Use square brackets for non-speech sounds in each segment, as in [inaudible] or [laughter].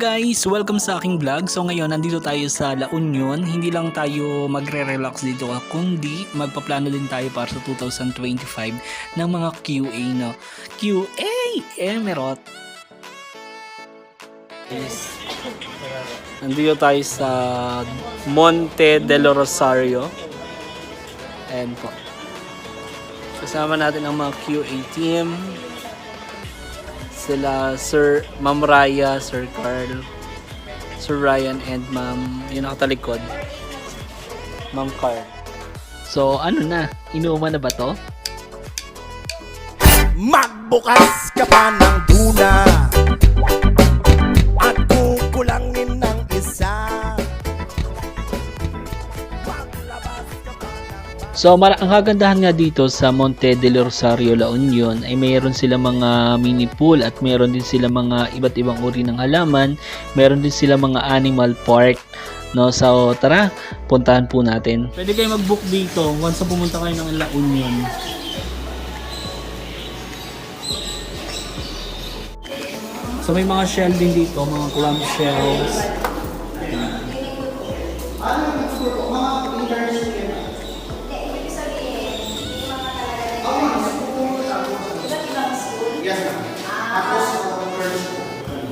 guys! Welcome sa aking vlog. So ngayon, nandito tayo sa La Union. Hindi lang tayo magre-relax dito, kundi magpaplano din tayo para sa 2025 ng mga QA, no? QA! Emerald! Yes. Nandito tayo sa Monte del Rosario. Ayan po. Kasama natin ang mga QA team sila Sir Ma'am Raya, Sir Carl, Sir Ryan and Ma'am yung nakatalikod. Ma'am Carl. So ano na? Inuuman na ba to? Magbukas ka pa ng duna So mar- ang kagandahan nga dito sa Monte del Rosario La Union ay mayroon sila mga mini pool at mayroon din sila mga iba't ibang uri ng halaman, mayroon din sila mga animal park. No, so tara, puntahan po natin. Pwede kayo mag-book dito once na pumunta kayo ng La Union. So may mga shell din dito, mga clam shells.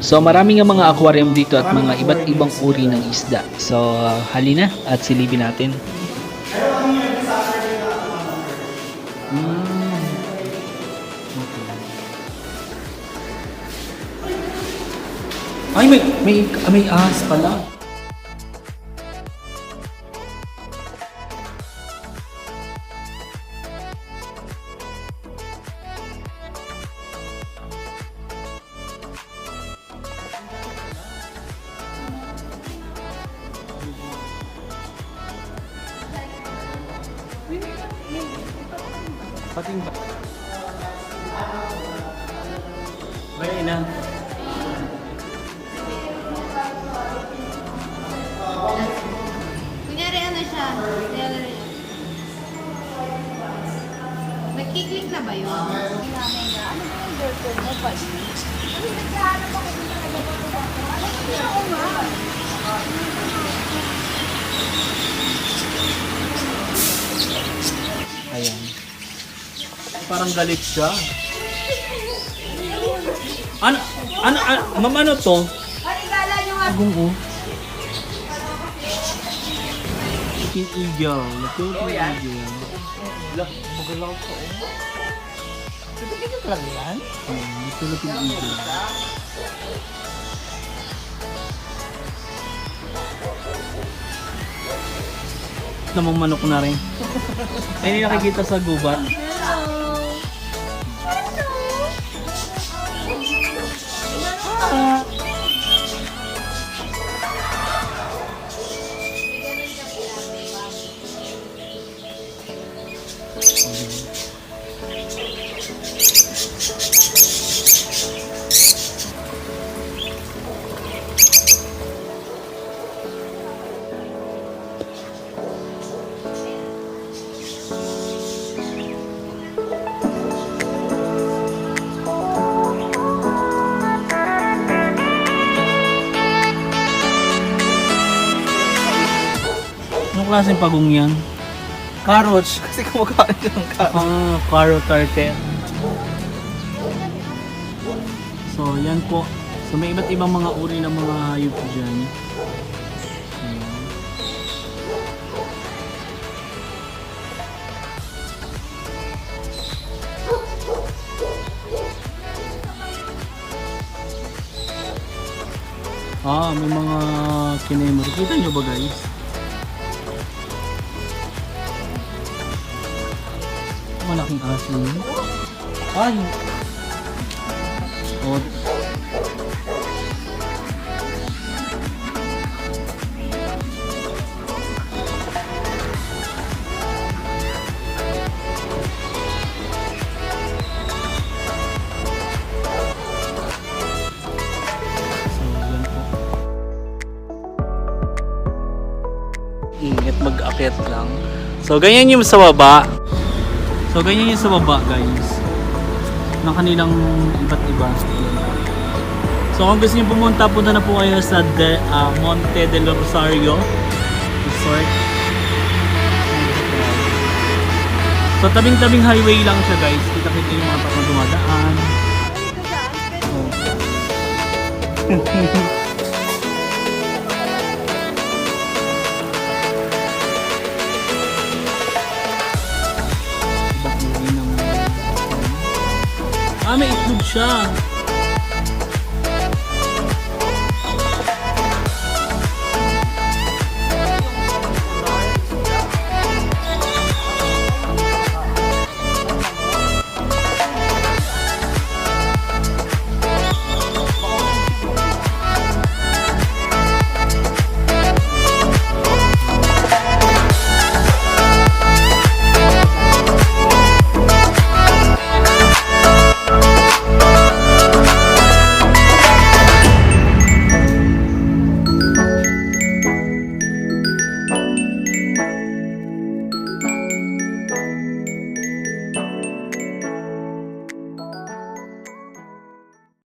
So marami nga mga aquarium dito at mga iba't ibang uri ng isda. So halina at silipin natin. Mm. Ay, may, may, may ahas pala. Pating ba? May ina. Kunyari ano siya? Rin. Nagkiklik na ba yun? Ano ba yung girlfriend mo pa? Nagkahanap ako dito na Ano ba nga? Ayan. Parang galit siya. Ano, ano, ano, ma'am, ano to? Ano gala nyo nga? Agong oh. King Eagle. Philippine Eagle. Magalaw ka oh. Ito lang yan? Hmm, Philippine Eagle. Namang manok na rin. Ay, nakikita sa gubat. Anong klaseng pagong yan? Carrots, [laughs] kasi kumakain ka ng carrots Ah, caro tartar. So, yan po. So, may iba't ibang mga uri ng mga hayop dyan. Ah, may mga kinemor. Kita nyo ba guys? Malaking aso yun. Ay! Po. Ingat mag-akit lang. So, ganyan yung sa baba. So, ganyan yung sa baba, guys. Ng kanilang iba't iba. So kung gusto niyo pumunta, punta na po kayo sa de, ah, Monte del Rosario Resort. So tabing-tabing highway lang siya guys. Kita-kita yung mga tapang dumadaan. Oh. Ibang uri ng... Ah, may itlog siya.